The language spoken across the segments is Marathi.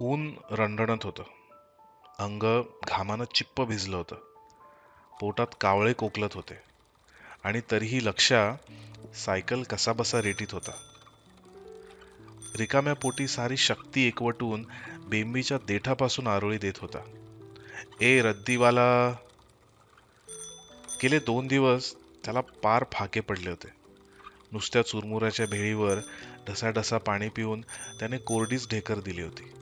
ऊन रणरणत होतं. अंग घामानं चिप्प भिजलं होतं. पोटात कावळे कोकलत होते. आणि तरीही लक्षा सायकल कसाबसा रेटीत होता. रिकाम्या पोटी सारी शक्ती एकवटून बेंबीच्या देठापासून आरोळी देत होता. ए रद्दीवाला. गेले दोन दिवस त्याला पार फाके पडले होते. नुसत्या चुरमुऱ्याच्या भेळीवर ढसाढसा पाणी पिऊन त्याने कोरडीच ढेकर दिली होती.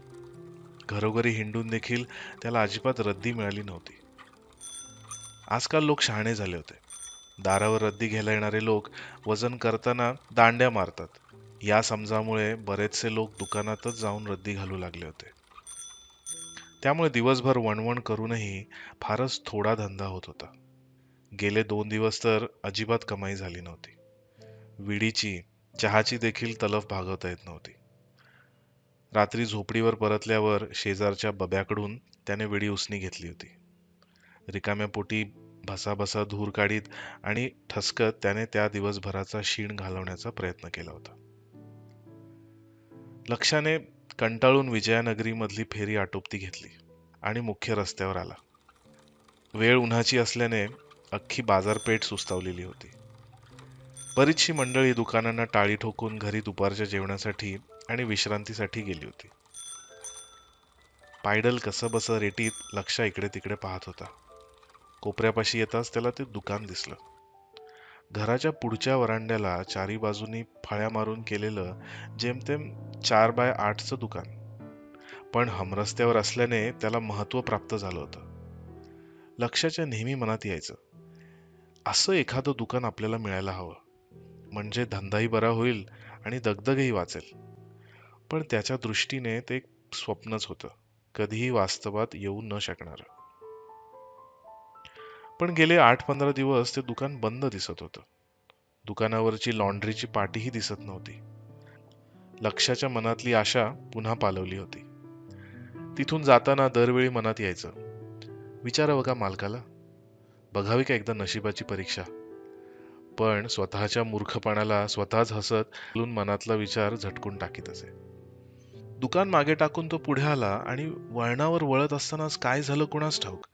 घरोघरी हिंडून देखील त्याला अजिबात रद्दी मिळाली नव्हती. आजकाल लोक शहाणे झाले होते. दारावर रद्दी घ्यायला येणारे लोक वजन करताना दांड्या मारतात. या समजामुळे बरेचसे लोक दुकानातच जाऊन रद्दी घालू लागले होते. त्यामुळे दिवसभर वणवण करूनही फारच थोडा धंदा होत होता. गेले दोन दिवस तर अजिबात कमाई झाली नव्हती. विडीची चहाची देखील तलफ भागवता येत नव्हती. रात्री झोपडीवर परतल्यावर शेजारच्या बब्याकडून त्याने विडी उसणी घेतली होती. रिकाम्या पोटी भसाभसा धूर काढीत आणि ठसकत त्याने त्या दिवसभराचा शीण घालवण्याचा प्रयत्न केला होता. लक्षाने कंटाळून विजयानगरीमधली फेरी आटोपती घेतली आणि मुख्य रस्त्यावर आला. वेळ उन्हाची असल्याने अख्खी बाजारपेठ सुस्तावलेली होती. बरीचशी मंडळी दुकानांना टाळी ठोकून घरी दुपारच्या जेवणासाठी आणि विश्रांतीसाठी गेली होती. पायडल कसं बसं रेटीत लक्षा इकडे तिकडे पाहत होता. कोपऱ्यापाशी येताच त्याला ते दुकान दिसलं. घराच्या पुढच्या वरांड्याला चारी बाजूनी फळ्या मारून केलेलं जेमतेम चार बाय आठचं दुकान. पण हमरस्त्यावर असल्याने त्याला महत्त्व प्राप्त झालं होतं. लक्षाच्या नेहमी मनात यायचं असं एखादं दुकान आपल्याला मिळायला हवं. म्हणजे धंदाही बरा होईल आणि दगदगही वाचेल. पण त्याच्या दृष्टीने ते एक स्वप्नच होतं. कधीही वास्तवात येऊ न शकणार. पण गेले आठ पंधरा दिवस ते दुकान बंद दिसत होतं. दुकानावरची लॉन्ड्रीची पाटीही दिसत नव्हती. लक्षाच्या मनातली आशा पुन्हा पालवली होती. तिथून जाताना दरवेळी मनात यायचं विचारावं का मालकाला. बघावी का एकदा नशिबाची परीक्षा? पण स्वतःच्या मूर्खपणाला स्वतःच हसत घालून मनातला विचार झटकून टाकीत असे. दुकान मागे टाकून तो पुढे आला आणि वळणावर वळत असतानाच काय झालं कुणास ठाऊक?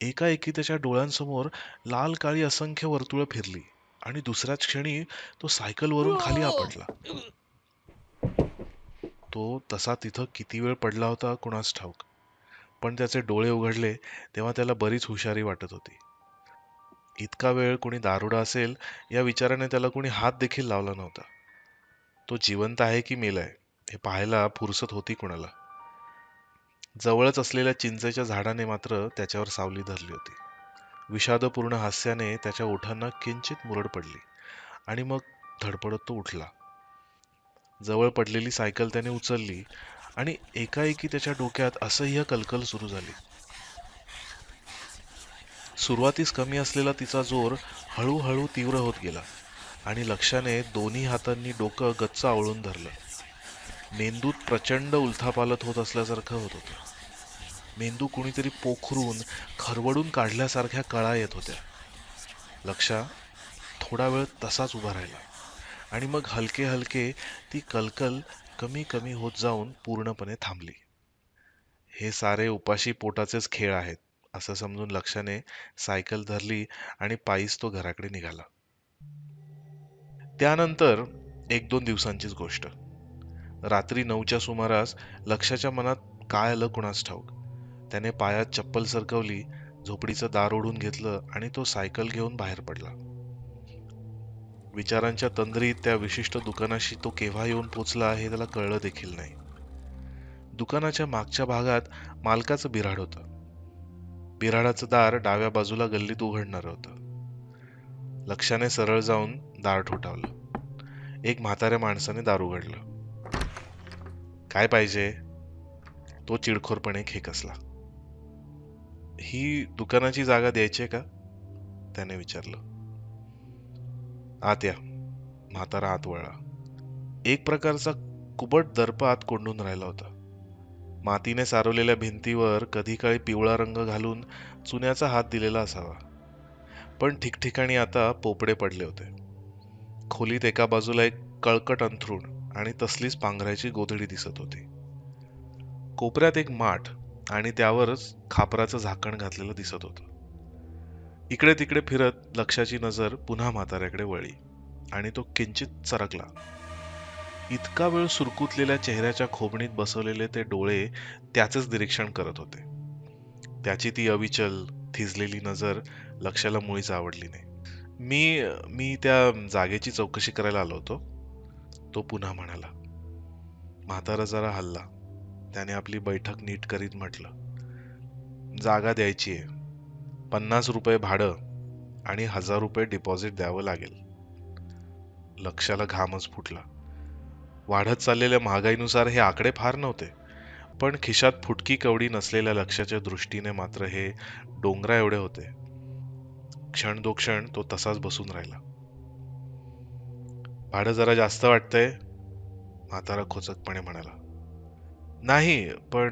एकाएकी त्याच्या डोळ्यांसमोर लाल काळी असंख्य वर्तुळं फिरली आणि दुसऱ्याच क्षणी तो सायकलवरून खाली आपटला. तो तसा तिथं किती वेळ पडला होता कुणास ठाऊक? पण त्याचे डोळे उघडले तेव्हा त्याला बरीच हुशारी वाटत होती. इतका वेळ कोणी दारुडा असेल या विचाराने त्याला कोणी हात देखील लावला नव्हता. तो जिवंत आहे की मेलाय? हे पाहायला फुरसत होती कुणाला. जवळच असलेल्या चिंचेच्या झाडाने मात्र त्याच्यावर सावली धरली होती. विषादपूर्ण हास्याने त्याच्या ओठांना किंचित मुरड पडली आणि मग धडपडत तो उठला. जवळ पडलेली सायकल त्याने उचलली आणि एकाएकी त्याच्या डोक्यात असह्य कलकल सुरू झाली. सुरुवातीस कमी असलेला तिचा जोर हळूहळू तीव्र होत गेला आणि लक्षाने दोन्ही हातांनी डोकं गच्च आवळून धरलं. मेंदूत प्रचंड उलथापालत होत असल्यासारखं होत होतं. मेंदू कुणीतरी पोखरून खरवडून काढल्यासारख्या कळा येत होत्या. लक्षा थोडा वेळ तसाच उभा राहिला आणि मग हलके हलके ती कलकल कमी कमी होत जाऊन पूर्णपणे थांबली. हे सारे उपाशी पोटाचेच खेळ आहेत असं समजून लक्षाने सायकल धरली आणि पायीच तो घराकडे निघाला. त्यानंतर एक दोन दिवसांचीच गोष्ट. रात्री नऊच्या सुमारास लक्षाच्या मनात काय आलं कुणास ठाऊक? त्याने पायात चप्पल सरकवली झोपडीचं दार ओढून घेतलं आणि तो सायकल घेऊन बाहेर पडला. विचारांच्या तंद्रीत त्या विशिष्ट दुकानाशी तो केव्हा येऊन पोचला हे त्याला कळलं देखील नाही. दुकानाच्या मागच्या भागात मालकाचं बिराड होतं. बिराडाचं दार डाव्या बाजूला गल्लीत उघडणार होतं. लक्षाने सरळ जाऊन दार ठोठावलं. एक म्हाताऱ्या माणसाने दार उघडलं. काय पाहिजे? तो चिडखोरपणे खेकसला ही दुकानाची जागा द्यायची का? त्याने विचारलं. आत या. म्हातारा आत वळला. एक प्रकारचा कुबट दर्प आत कोंडून राहिला होता. मातीने सारवलेल्या भिंतीवर कधी काळी पिवळा रंग घालून चुन्याचा हात दिलेला असावा. पण ठिकठिकाणी आता पोपडे पडले होते. खोलीत एका बाजूला एक कळकट अंथरूण आणि तसलीच पांघरायची गोधडी दिसत होती. कोपऱ्यात एक माठ आणि त्यावरच खापराचं झाकण घातलेलं दिसत होतं. इकडे तिकडे फिरत लक्षाची नजर पुन्हा म्हाताऱ्याकडे वळली आणि तो किंचित चरकला. इतका वेळ सुरकुतलेल्या चेहऱ्याच्या खोबणीत बसवलेले ते डोळे त्याचेच निरीक्षण करत होते. त्याची ती अविचल थिजलेली नजर लक्षाला मुळीच आवडली नाही. मी मी त्या जागेची चौकशी करायला आलो होतो. तो पुन्हा म्हणाला म्हातारा जरा हल्ला. त्याने आपली बैठक नीट करीत म्हटलं जागा द्यायची आहे. पन्नास रुपये भाडं आणि हजार रुपये डिपॉझिट द्यावं लागेल. लक्षाला घामच फुटला. वाढत चाललेल्या महागाईनुसार हे आकडे फार नव्हते पण खिशात फुटकी कवडी नसलेल्या लक्षाच्या दृष्टीने मात्र हे डोंगरा एवढे होते. क्षण दो क्षण तो तसाच बसून राहिला. भाडं जरा जास्त वाटतंय. म्हातारा खोचकपणे म्हणाला. नाही पण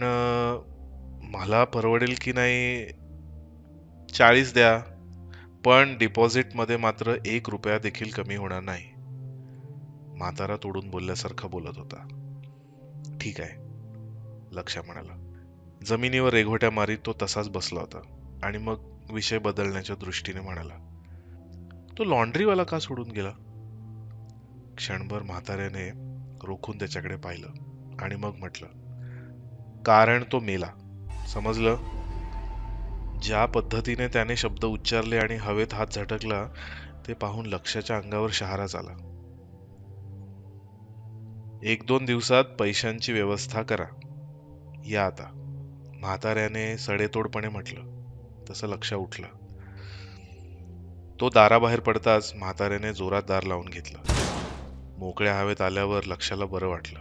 मला परवडेल की नाही? चाळीस द्या. पण डिपॉझिटमध्ये मात्र एक रुपया देखील कमी होणार नाही. म्हातारा तोडून बोलल्यासारखा बोलत होता. ठीक आहे. लक्ष म्हणाला. जमिनीवर रेघोट्या मारीत तो तसाच बसला होता. आणि मग विषय बदलण्याच्या दृष्टीने म्हणाला. तो लॉन्ड्रीवाला का सोडून गेला? क्षणभर म्हाताऱ्याने रोखून त्याच्याकडे पाहिलं आणि मग म्हटलं कारण तो मेला. समजलं? ज्या पद्धतीने त्याने शब्द उच्चारले आणि हवेत हात झटकला ते पाहून लक्षाच्या अंगावर शहाराच आला. एक दोन दिवसात पैशांची व्यवस्था करा. या आता. म्हाताऱ्याने सडेतोडपणे म्हटलं. तसं लक्ष उठलं. तो दाराबाहेर पडताच म्हाताऱ्याने जोरात दार लावून घेतलं. मोकळ्या हवेत आल्यावर लक्षाला बरं वाटलं.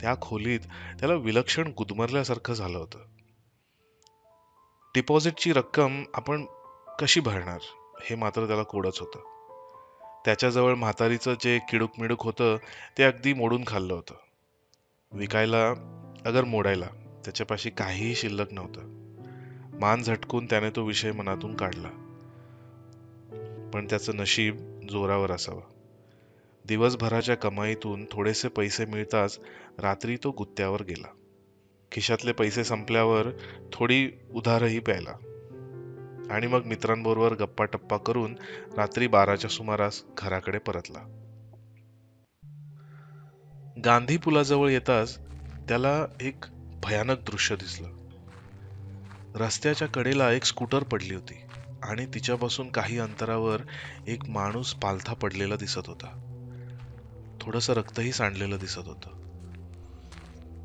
त्या खोलीत त्याला विलक्षण गुदमरल्यासारखं झालं होतं. डिपॉझिटची रक्कम आपण कशी भरणार? हे मात्र त्याला कोडच होतं. त्याच्याजवळ म्हातारीचं जे किडूक मिडूक होतं ते अगदी मोडून खाल्लं होतं. विकायला अगर मोडायला त्याच्यापाशी काहीही शिल्लक नव्हतं. मान झटकून त्याने तो विषय मनातून काढला. पण त्याचं नशीब जोरावर असावं. दिवसभराच्या कमाईतून थोडेसे पैसे मिळताच रात्री तो गुत्त्यावर गेला. खिशातले पैसे संपल्यावर थोडी उधारही प्यायला. आणि मग मित्रांबरोबर गप्पा टप्पा करून रात्री बाराच्या सुमारास घराकडे परतला. गांधी पुलाजवळ येताच त्याला एक भयानक दृश्य दिसलं. रस्त्याच्या कडेला एक स्कूटर पडली होती आणि तिच्यापासून काही अंतरावर एक माणूस पालथा पडलेला दिसत होता. थोडंसं रक्तही सांडलेलं दिसत होतं.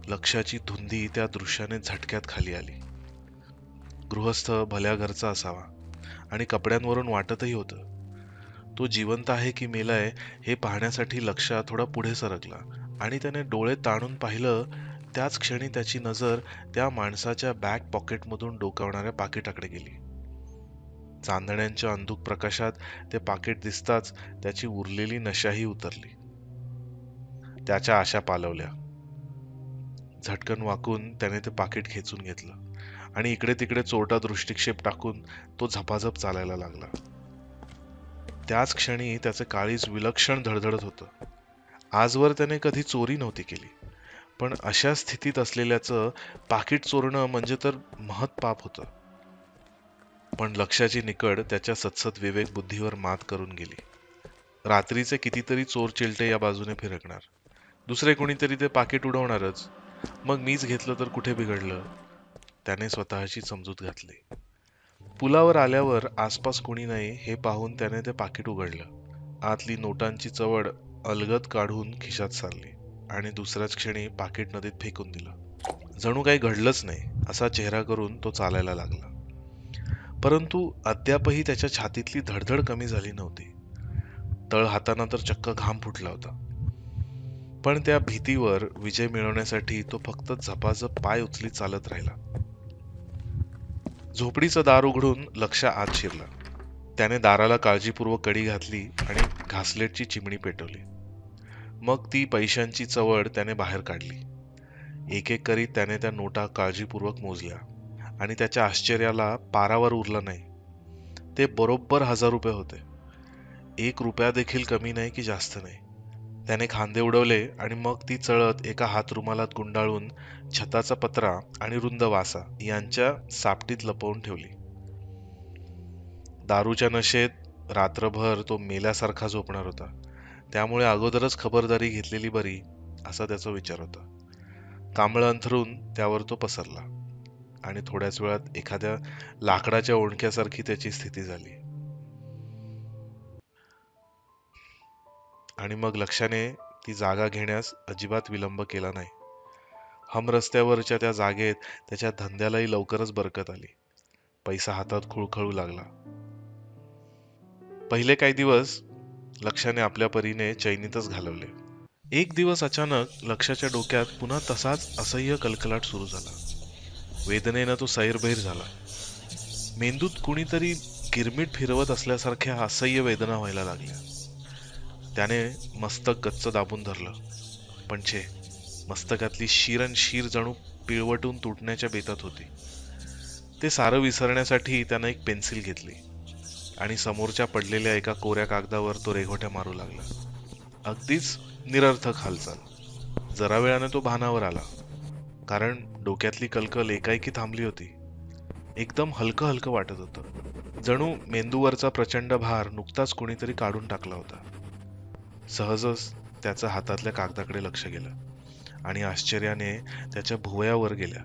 लक्षाची धुंदी त्या दृश्याने झटक्यात खाली आली. गृहस्थ भल्या घरचा असावा आणि कपड्यांवरून वाटतही होतं. तो जिवंत आहे की मेलाय हे पाहण्यासाठी लक्षा थोडा पुढे सरकला आणि त्याने डोळे ताणून पाहिलं त्याच क्षणी त्याची नजर त्या माणसाच्या बॅक पॉकेटमधून डोकावणाऱ्या पाकिटाकडे गेली. चांदण्यांच्या अंधुक प्रकाशात ते पाकिट दिसताच त्याची उरलेली नशाही उतरली. त्याच्या आशा पालवल्या. झटकन वाकून त्याने ते पाकिट खेचून घेतलं आणि इकडे तिकडे चोरटा दृष्टिक्षेप टाकून तो झपाझप चालायला लागला. त्याच क्षणी त्याचं काळीज विलक्षण धडधडत होतं. आजवर त्याने कधी चोरी नव्हती केली पण अशा स्थितीत असलेल्याचं पाकिट चोरणं म्हणजे तर महत पाप होतं. पण लक्षाची निकड त्याच्या सतसत विवेक बुद्धीवर मात करून गेली. रात्रीचे कितीतरी चोर चिलटे या बाजूने फिरकणार. दुसरे कोणीतरी ते पाकिट उडवणारच. मग मीच घेतलं तर कुठे बिघडलं? त्याने स्वतःची समजूत घातली. पुलावर आल्यावर आसपास कोणी नाही हे पाहून त्याने ते पाकिट उघडलं. आतली नोटांची चवड अलगद काढून खिशात सारली आणि दुसऱ्याच क्षणी पाकिट नदीत फेकून दिलं. जणू काही घडलंच नाही असा चेहरा करून तो चालायला लागला. परंतु अद्यापही त्याच्या छातीतली धडधड कमी झाली नव्हती. तळ हाताना तर चक्क घाम फुटला होता. पण त्या भीतीवर विजय मिळवण्यासाठी तो फक्त झपाझप पाय उचलीत चालत राहिला. झोपडीचं दार उघडून लक्ष आत शिरला. त्याने दाराला काळजीपूर्वक कडी घातली आणि घासलेटची चिमणी पेटवली. मग ती पैशांची चवड त्याने बाहेर काढली. एक एक करीत त्याने त्या नोटा काळजीपूर्वक मोजल्या आणि त्याच्या आश्चर्याला पारावर उरला नाही. ते बरोबर हजार रुपये होते. एक रुपया देखील कमी नाही की जास्त नाही. त्याने खांदे उडवले आणि मग ती चळत एका हात रुमालात गुंडाळून छताचा पत्रा आणि रुंद वासा यांच्या सापटीत लपवून ठेवली. दारूच्या नशेत रात्रभर तो मेल्यासारखा झोपणार होता. त्यामुळे अगोदरच खबरदारी घेतलेली बरी असा त्याचा विचार होता. कांबळ अंथरून त्यावर तो पसरला आणि थोड्याच वेळात एखाद्या लाकडाच्या ओणक्यासारखी त्याची स्थिती झाली. आणि मग लक्षाने ती जागा घेण्यास अजिबात विलंब केला नाही. हम रस्त्यावरच्या त्या जागेत त्याच्या धंद्यालाही लवकरच बरकत आली. पैसा हातात खुळखळू लागला. पहिले काही दिवस लक्षाने आपल्या परीने चैनीतच घालवले. एक दिवस अचानक लक्षाच्या डोक्यात पुन्हा तसाच असह्य कलकलाट सुरू झाला. वेदनेनं तो सैरभैर झाला. मेंदूत कुणीतरी गिरमीट फिरवत असल्यासारख्या असह्य वेदना व्हायला लागल्या. त्याने मस्तक गच्च दाबून धरलं. पण छे मस्तकातली शिरण शीर जणू पिळवटून तुटण्याच्या बेतात होती. ते सारं विसरण्यासाठी त्यानं एक पेन्सिल घेतली आणि समोरच्या पडलेल्या एका कोऱ्या कागदावर तो रेघोट्या मारू लागला. अगदीच निरर्थक हालचाल. जरा वेळाने तो भानावर आला. कारण डोक्यातली कलकल एकाएकी थांबली होती. एकदम हलकं हलकं वाटत होतं. जणू मेंदूवरचा प्रचंड भार नुकताच कोणीतरी काढून टाकला होता. सहजच त्याचं हातातल्या कागदाकडे लक्ष गेलं. आणि आश्चर्याने त्याच्या भुवयावर गेल्या.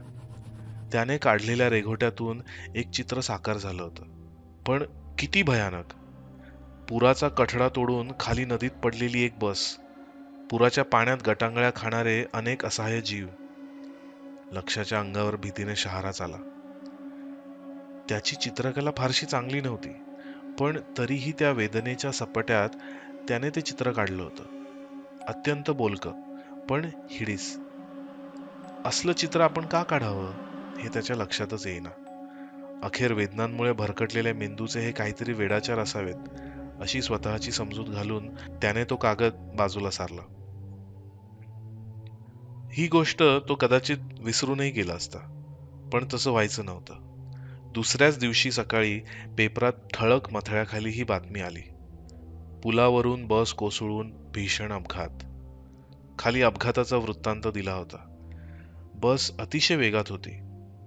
त्याने काढलेल्या रेघोट्यातून एक चित्र साकार झालं होतं. पण किती भयानक. पुराचा कठडा तोडून खाली नदीत पडलेली एक बस पुराच्या पाण्यात गटांगळ्या खाणारे अनेक असहाय्य जीव लक्षाच्या अंगावर भीतीने शहाराच आला त्याची चित्रकला फारशी चांगली नव्हती पण तरीही त्या वेदनेच्या सपाट्यात त्याने ते चित्र काढलं होतं. अत्यंत बोलकं पण हिडीस. असलं चित्र आपण का काढावं हे त्याच्या लक्षातच येईना. अखेर वेदनांमुळे भरकटलेल्या मेंदूचे हे काहीतरी वेडाचार असावेत अशी स्वतःची समजूत घालून त्याने तो कागद बाजूला सारला. ही गोष्ट तो कदाचित विसरूनही गेला असता पण तसं व्हायचं नव्हतं. दुसऱ्याच दिवशी सकाळी पेपरात ठळक मथळ्याखाली ही बातमी आली. पुलावरून बस कोसळून भीषण अपघात. खाली अपघाताचा वृत्तांत दिला होता. बस अतिशय वेगात होती.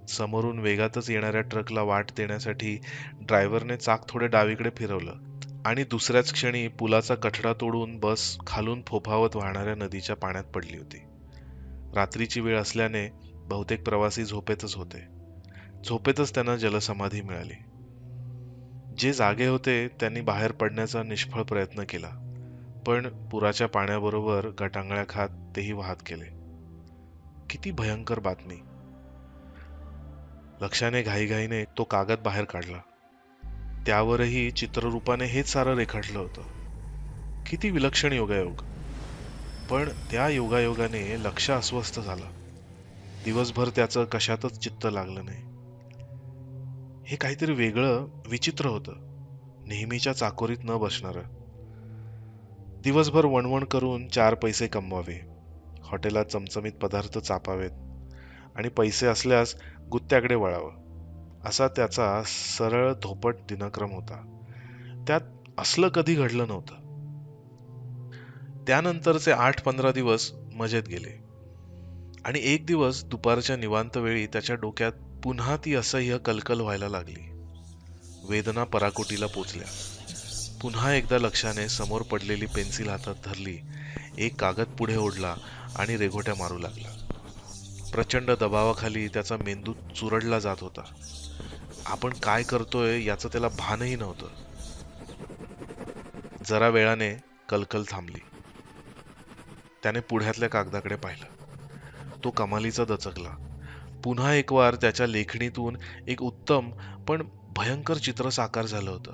समोरून वेगातच येणाऱ्या ट्रकला वाट देण्यासाठी ड्रायव्हरने चाक थोडे डावीकडे फिरवलं आणि दुसऱ्याच क्षणी पुलाचा कठडा तोडून बस खालून फोफावत वाहणाऱ्या नदीच्या पाण्यात पडली होती. रात्रीची वेळ असल्याने बहुतेक प्रवासी झोपेतच होते. झोपेतच त्यांना जलसमाधी मिळाली. जे जागे होते त्यांनी बाहेर पडण्याचा निष्फळ प्रयत्न केला. पण पुराच्या पाण्याबरोबर गटांगळ्या खात तेही वाहत गेले. किती भयंकर बातमी. लक्षाने घाईघाईने तो कागद बाहेर काढला. त्यावरही चित्ररूपाने हेच सारं रेखाटलं होतं. किती विलक्षण योगायोग. पण त्या योगायोगाने लक्ष अस्वस्थ झालं. दिवसभर त्याचं कशातच चित्त लागलं नाही. हे काहीतरी वेगळं विचित्र होतं. नेहमीच्या चाकोरीत न बसणारं. दिवसभर वणवण करून चार पैसे कमवावे. हॉटेलात चमचमीत पदार्थ चापावेत. आणि पैसे असल्यास गुत्त्याकडे वळावं. असा त्याचा सरळ धोपट दिनक्रम होता. त्यात असलं कधी घडलं नव्हतं. त्यानंतरचे आठ पंधरा दिवस मजेत गेले. आणि एक दिवस दुपारच्या निवांत वेळी त्याच्या डोक्यात पुन्हा ती असह्य कलकल व्हायला लागली. वेदना पराकोटीला पोचल्या. पुन्हा एकदा लक्षाने समोर पडलेली पेन्सिल हातात धरली. एक कागद पुढे ओढला आणि रेघोट्या मारू लागला. प्रचंड दबावाखाली त्याचा मेंदू चुरडला जात होता. आपण काय करतोय याचं त्याला भानही नव्हतं. जरा वेळाने कलकल थांबली. त्याने पुढ्यातल्या कागदाकडे पाहिलं. तो कमालीचा दचकला. पुन्हा एक वार त्याच्या लेखणीतून एक उत्तम पण भयंकर चित्र साकार झालं होतं.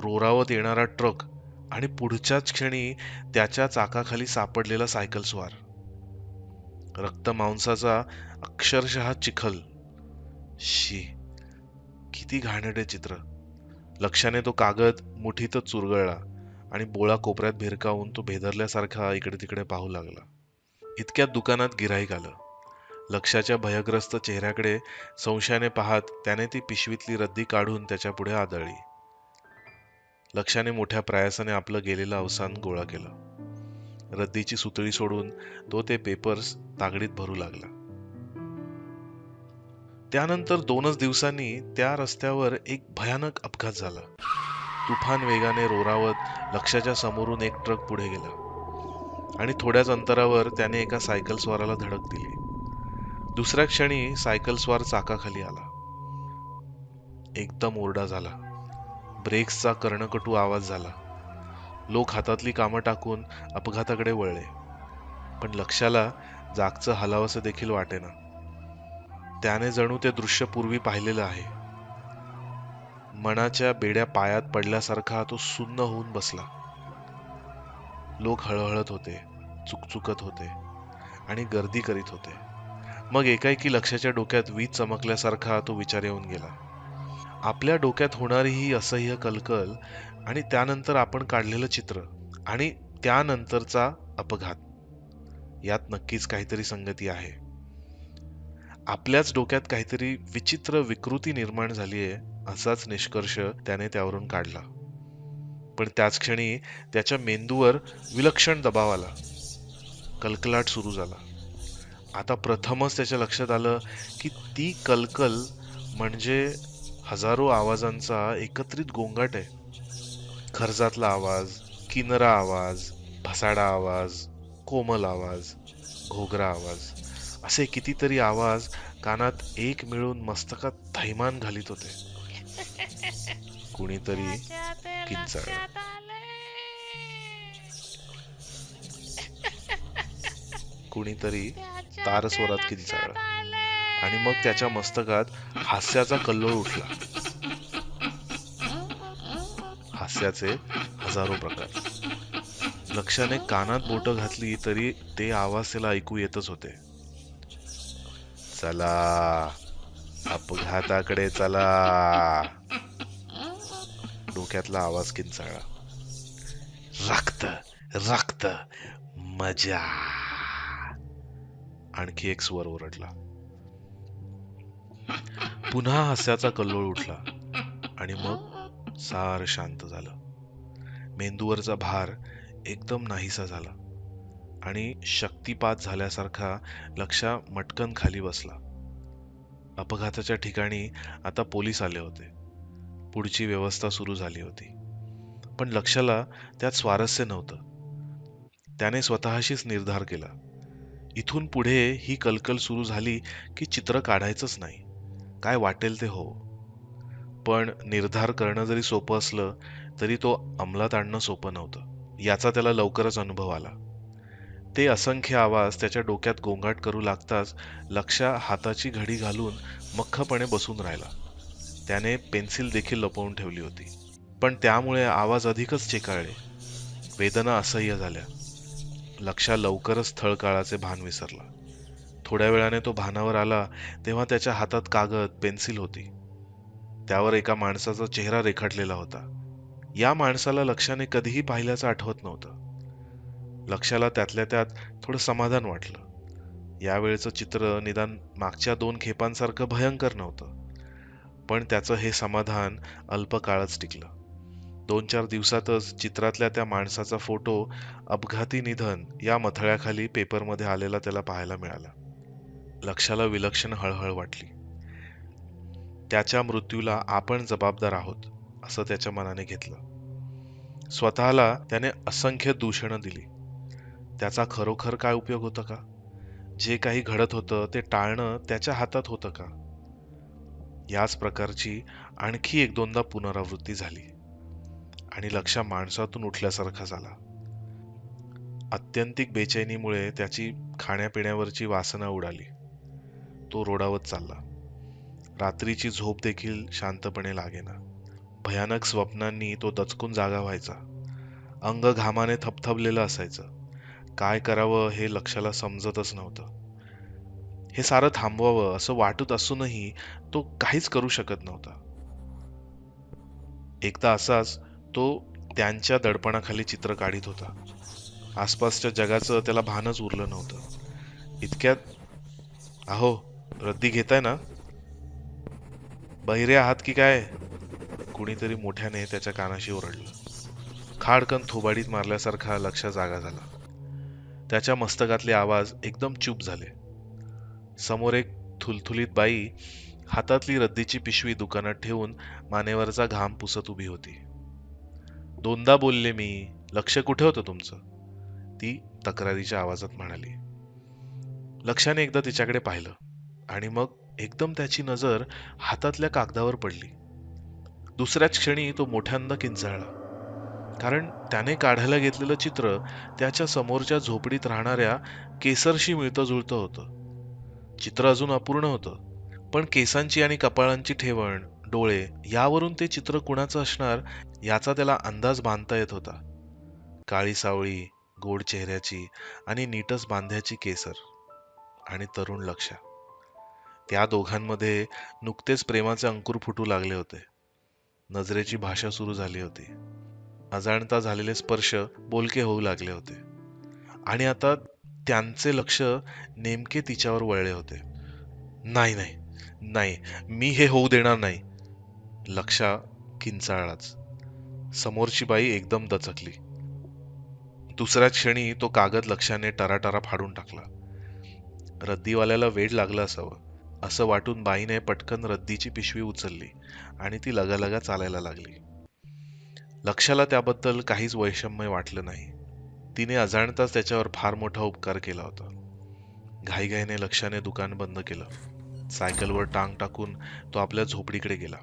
रोरावत येणारा ट्रक आणि पुढच्याच क्षणी त्याच्या चाकाखाली सापडलेला सायकल स्वार. रक्त मांसाचा अक्षरशः चिखल. शी किती घाणेडे चित्र. लक्षाने तो कागद मुठीतच चुरगळला आणि बोळा कोपऱ्यात भिरकावून तो भेदरल्यासारखा इकडे तिकडे पाहू लागला. इतक्यात दुकानात गिराईक आलं. लक्षाच्या भयग्रस्त चेहऱ्याकडे संशयाने पाहत त्याने ती पिशवीतली रद्दी काढून त्याच्यापुढे आदळली. लक्षाने मोठ्या प्रयासाने आपलं गेलेलं अवसान गोळा केलं. रद्दीची सुतळी सोडून तो ते पेपर्स तागडीत भरू लागला. त्यानंतर दोनच दिवसांनी त्या रस्त्यावर एक भयानक अपघात झाला. तुफान वेगाने रोरावत लक्षाच्या समोरून एक ट्रक पुढे गेला आणि थोड्याच अंतरावर त्याने एका सायकल स्वाराला धडक दिली. दुसऱ्या क्षणी सायकलस्वार चाकाखाली आला. एकदम ओरडा झाला. ब्रेक्सचा कर्णकटू आवाज झाला. लोक हातातली कामं टाकून अपघाताकडे वळले. पण लक्षाला जागचं हलावसं देखील वाटेना. त्याने जणू ते दृश्य पूर्वी पाहिलेलं आहे. मनाच्या बेड्या पायात पडल्यासारखा तो सुन्न होऊन बसला. लोक हळहळत होते चुकचुकत होते आणि गर्दी करीत होते. मग एकाएकी लक्षाच्या डोक्यात वीज चमकल्यासारखा तो विचार येऊन गेला. आपल्या डोक्यात होणारी ही असह्य कलकल आणि त्यानंतर आपण काढलेलं चित्र आणि त्यानंतरचा अपघात. यात नक्कीच काहीतरी संगती आहे. आपल्याच डोक्यात काहीतरी विचित्र विकृती निर्माण झाली आहे असाच निष्कर्ष त्याने त्यावरून काढला. पण त्याच क्षणी त्याच्या मेंदूवर विलक्षण दबाव आला. कलकलाट सुरू झाला. आता प्रथमच त्याच्या लक्षात आलं की ती कलकल म्हणजे हजारो आवाजांचा एकत्रित गोंगाट आहे. खर्जातला आवाज किनरा आवाज भसाडा आवाज कोमल आवाज घोगरा आवाज असे कितीतरी आवाज कानात एक मिळून मस्तकात थैमान घालीत होते. कुणीतरी किंचाळ कुणीतरी तारस्वरात किती किंचाळ आणि मग त्याच्या मस्तकात हास्याचा कल्लोळ उठला. हास्याचे हजारो प्रकार. लक्षाने कानात बोट घातली तरी ते आवाज त्याला ऐकू येतच होते. चला अपघाताकडे चला. डोक्यातला आवाज किंचाळा रक्त रक्त मजा. आणखी एक स्वर ओरडला. पुन्हा हास्याचा कल्लोळ उठला आणि मग सार शांत झालं. मेंदूवरचा भार एकदम नाहीसा झाला आणि शक्तिपात झाल्यासारखा लक्षा मटकन खाली बसला. अपघाताच्या ठिकाणी आता पोलीस आले होते. पुढची व्यवस्था सुरू झाली होती. पण लक्षाला त्यात स्वारस्य नव्हतं. त्याने स्वतःशीच निर्धार केला. इथून पुढे ही कलकल सुरू झाली की चित्र काढायचंच नाही. काय वाटेल ते हो. पण निर्धार करणं जरी सोपं असलं तरी तो अंमलात आणणं सोपं नव्हतं. याचा त्याला लवकरच अनुभव आला. ते असंख्य आवाज त्याच्या डोक्यात गोंगाट करू लागताच लक्षा हाताची घडी घालून मख्खपणे बसून राहिला. त्याने पेन्सिल देखील लपवून ठेवली होती. पण त्यामुळे आवाज अधिकच चेकाळले. वेदना असह्य झाल्या. लक्षा लवकरच स्थळकाळाचे भान विसरला. थोड्या वेळाने तो भानावर आला तेव्हा त्याच्या हातात कागद पेन्सिल होती. त्यावर एका माणसाचा चेहरा रेखाटलेला होता. या माणसाला लक्षाने कधीही पाहिल्याचं आठवत नव्हतं. लक्षाला त्यातल्या त्यात थोडं समाधान वाटलं. यावेळचं चित्र निदान मागच्या दोन खेपांसारखं भयंकर नव्हतं. पण त्याचं हे समाधान अल्पकाळच टिकलं. दोन चार दिवसातच चित्रातल्या त्या माणसाचा फोटो अपघाती निधन या मथळ्याखाली पेपरमध्ये आलेला त्याला पाहायला मिळाला. लक्षाला विलक्षण हळहळ वाटली. त्याच्या मृत्यूला आपण जबाबदार आहोत असं त्याच्या मनाने घेतलं. स्वतःला त्याने असंख्य दूषणं दिली. त्याचा खरोखर काय उपयोग होता का? जे काही घडत होतं ते टाळणं त्याच्या हातात होतं का? याच प्रकारची आणखी एक दोनदा पुनरावृत्ती झाली. आणि लक्षा माणसातून उठल्यासारखा झाला. अत्यंतिक बेचैनीमुळे त्याची खाण्यापिण्यावरची वासना उडाली. तो रोडावत चालला. रात्रीची झोप देखील शांतपणे लागेना. भयानक स्वप्नांनी तो दचकून जागा व्हायचा. अंग घामाने थपथपलेलं असायचं. काय करावं हे लक्षाला समजतच नव्हतं. हे सारं थांबवावं असं वाटत असूनही तो काहीच करू शकत नव्हता. एकदा असाच तो त्यांच्या दडपणाखाली चित्र काढीत होता. आसपासच्या जगाचं त्याला भानच उरलं नव्हतं. इतक्यात अहो रद्दी घेताय ना? बहिरे आहात की काय? कुणीतरी मोठ्याने त्याच्या कानाशी ओरडलं. खाडकन थोबाडीत मारल्यासारखा लक्ष जागा झाला. त्याच्या मस्तकातले आवाज एकदम चूप झाले. समोर एक थुलथुलीत बाई हातातली रद्दीची पिशवी दुकानात ठेवून मानेवरचा घाम पुसत उभी होती. दोनदा बोलले मी लक्ष कुठे होतं तुमचं? ती तक्रारीच्या आवाजात म्हणाली. लक्षाने एकदा तिच्याकडे पाहिलं आणि मग एकदम त्याची नजर हातातल्या कागदावर पडली. दुसऱ्याच क्षणी तो मोठ्यांदा किंचाळला कारण त्याने काढायला घेतलेलं चित्र त्याच्या समोरच्या झोपडीत राहणाऱ्या केसरशी मिळतं जुळतं होतं. चित्र अजून अपूर्ण होतं पण केसांची आणि कपाळांची ठेवण डोळे यावरून ते चित्र कुणाचं असणार याचा त्याला अंदाज बांधता येत होता. काळी सावळी गोड चेहऱ्याची आणि नीटस बांध्याची केसर आणि तरुण लक्षा. त्या दोघांमध्ये नुकतेच प्रेमाचे अंकुर फुटू लागले होते. नजरेची भाषा सुरू झाली होती. अजाणता झालेले स्पर्श बोलके होऊ लागले होते. आणि आता त्यांचे लक्ष नेमके तिच्यावर वळले होते. नाही नाही नाही मी हे होऊ देणार नाही. लक्षा किंचाळलाच समोरची बाई एकदम दचकली. दुसऱ्या क्षणी तो कागद लक्षाने टराटरा फाडून टाकला. रद्दीवाल्याला वेड लागलं असावं असं वाटून बाईने पटकन रद्दीची पिशवी उचलली आणि ती लगालगा चालायला लागली. लक्षाला त्याबद्दल काहीच वैषम्य वाटलं नाही. तिने अजाणताच त्याच्यावर फार मोठा उपकार केला होता. घाईघाईने लक्षाने दुकान बंद केलं. सायकलवर टांग टाकून तो आपल्या झोपडीकडे गेला.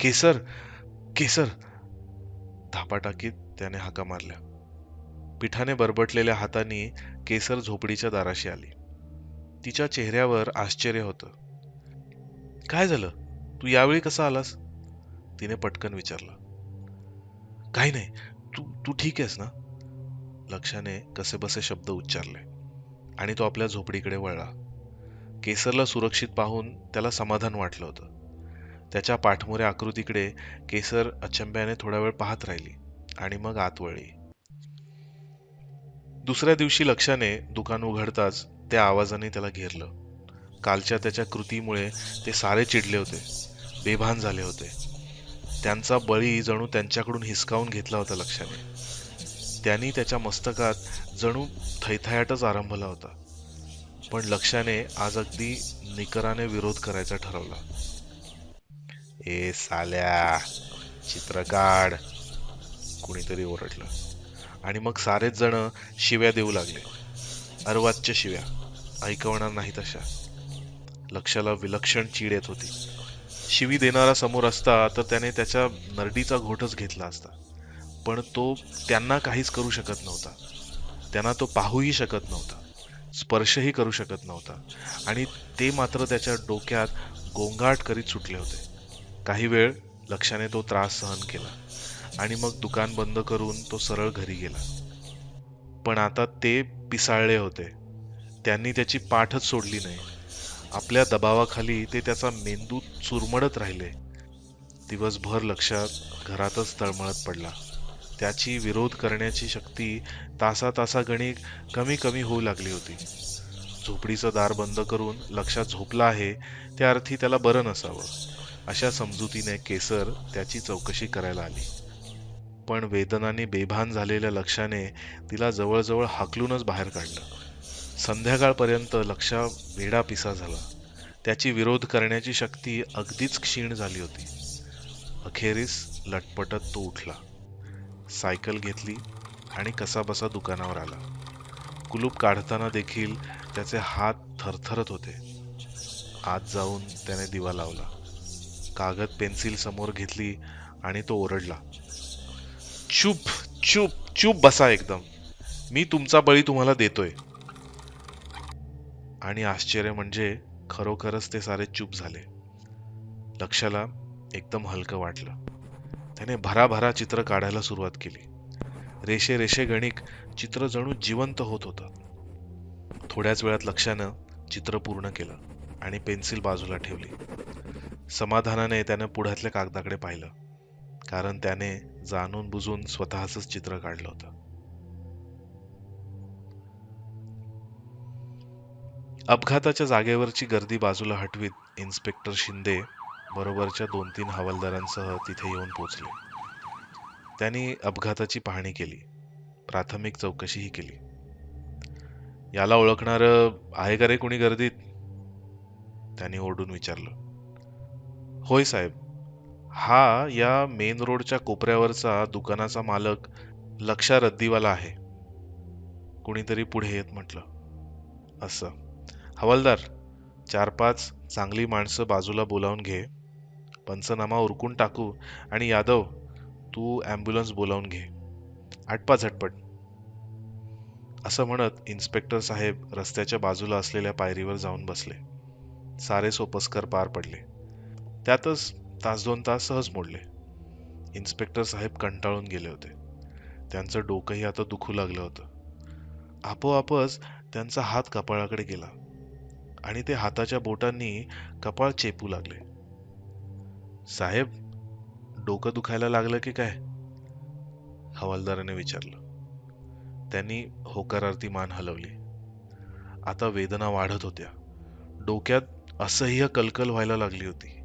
केसर केसर. धापा टाकीत त्याने हाका मारल्या. पिठाने बरबटलेल्या हाताने केसर झोपडीच्या दाराशी आली. तिच्या चेहऱ्यावर आश्चर्य होतं. काय झालं? तू यावेळी कसा आलास? तिने पटकन विचारलं. काही नाही. तू तू ठीक आहेस ना? लक्षाने कसेबसे शब्द उच्चारले आणि तो आपल्या झोपडीकडे वळला. केसरला सुरक्षित पाहून त्याला समाधान वाटलं होतं. त्याच्या पाठमोऱ्या आकृतीकडे केसर अचंब्याने थोडा वेळ पाहत राहिली आणि मग आत वळली. दुसऱ्या दिवशी लक्षाने दुकान उघडताच त्या आवाजाने त्याला घेरलं. कालच्या त्याच्या कृतीमुळे ते सारे चिडले होते बेभान झाले होते. त्यांचा बळी जणू त्यांच्याकडून हिसकावून घेतला होता लक्षाने. त्यांनी त्याच्या मस्तकात जणू थैथयाटच आरंभला होता. पण लक्षाने आज अगदी निकराने विरोध करायचा ठरवला. ए साल्या चित्र काढ कुणीतरी ओरडलं. आणि मग सारेच जण शिव्या देऊ लागले. अर्वाच्य शिव्या. ऐकवणार नाही तशा लक्षाला विलक्षण चीड येत होती. शिवी देणारा समोर असता तर त्याने त्याच्या नरडीचा घोटच घेतला असता. पण तो त्यांना काहीच करू शकत नव्हता. त्यांना तो पाहूही शकत नव्हता. स्पर्शही करू शकत नव्हता. आणि ते मात्र त्याच्या डोक्यात गोंगाट करीत सुटले होते. काही वेळ लक्षाने तो त्रास सहन केला आणि मग दुकान बंद करून तो सरळ घरी गेला. पण आता ते पिसाळले होते. त्यांनी त्याची पाठच सोडली नाही. आपल्या दबावाखाली ते त्याचा मेंदू चुरमडत राहिले. दिवसभर लक्षात घरातच तळमळत पडला. त्याची विरोध करण्याची शक्ती तासा तासा गणिक कमी कमी होऊ लागली होती. झोपडीचं दार बंद करून लक्षात झोपला आहे त्या अर्थी त्याला बरं नसावं. अशा समजुतीने केसर त्याची चौकशी करायला आली. पण वेदनाने बेभान झालेल्या लक्षाने तिला जवळजवळ हाकलूनच बाहेर काढलं. संध्याकाळपर्यंत लक्षा वेडा पिसा झाला. त्याची विरोध करण्याची शक्ती अगदीच क्षीण झाली होती. अखेरीस लटपटत तो उठला. सायकल घेतली आणि कसाबसा दुकानावर आला. कुलूप काढताना देखील त्याचे हात थरथरत होते. आत जाऊन त्याने दिवा लावला. कागद पेन्सिल समोर घेतली आणि तो ओरडला. चूप चूप चूप बसा एकदम. मी तुमचा बळी तुम्हाला देतोय. आणि आश्चर्य म्हणजे खरोखरच ते सारे चूप झाले. लक्षाला एकदम हलकं वाटलं. त्याने भराभरा चित्र काढायला सुरुवात केली. रेषे रेषे गणिक चित्र जणू जिवंत होत होतं. थोड्याच वेळात लक्षानं चित्र पूर्ण केलं आणि पेन्सिल बाजूला ठेवली. समाधानाने त्याने पुढ्यातल्या कागदाकडे पाहिलं कारण त्याने जाणून बुजून स्वतःच चित्र काढलं होतं. अपघाताच्या जागेवरची गर्दी बाजूला हटवीत इन्स्पेक्टर शिंदे बरोबरच्या दोन तीन हवालदारांसह तिथे येऊन पोचले त्यांनी अपघाताची पाहणी केली प्राथमिक चौकशीही केली. याला ओळखणारं आहे का रे कुणी गर्दीत? त्यांनी ओरडून विचारलं. होय साहेब. हा या मेन रोडच्या कोपऱ्यावरचा दुकानाचा मालक लक्षा रद्दीवाला आहे. कुणीतरी पुढे येत म्हटलं. असं. हवालदार चार पाच चांगली माणसं बाजूला बोलावून घे. पंचनामा उरकून टाकू आणि यादव तू ॲम्ब्युलन्स बोलावून घे. आटपा झटपट. असं म्हणत इन्स्पेक्टर साहेब रस्त्याच्या बाजूला असलेल्या पायरीवर जाऊन बसले. सारे सोपस्कर पार पडले. त्यातच तास दोन तास सहज मोडले. इन्स्पेक्टर साहेब कंटाळून गेले होते. त्यांचं डोकंही आता दुखू लागलं होतं. आपोआपच त्यांचा हात कपाळाकडे गेला आणि ते हाताच्या बोटांनी कपाळ चेपू लागले. साहेब डोकं दुखायला लागलं की काय? हवालदाराने विचारलं. त्यांनी होकारार्थी मान हलवली. आता वेदना वाढत होत्या. डोक्यात असह्य कलकल व्हायला लागली होती.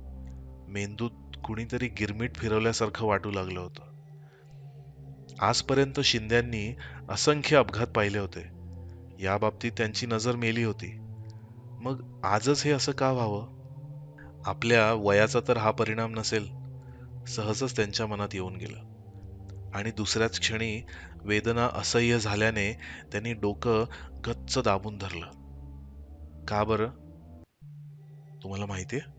मेंदूत कुणीतरी गिरमीट फिरवल्यासारखं वाटू लागलं होतं. आजपर्यंत शिंद्यांनी असंख्य अपघात पाहिले होते. याबाबतीत त्यांची नजर मेली होती. मग आजच हे असं का व्हावं? आपल्या वयाचा तर हा परिणाम नसेल. सहजच त्यांच्या मनात येऊन गेलं. आणि दुसऱ्याच क्षणी वेदना असह्य झाल्याने त्यांनी डोकं गच्च दाबून धरलं. का बरं? तुम्हाला माहिती आहे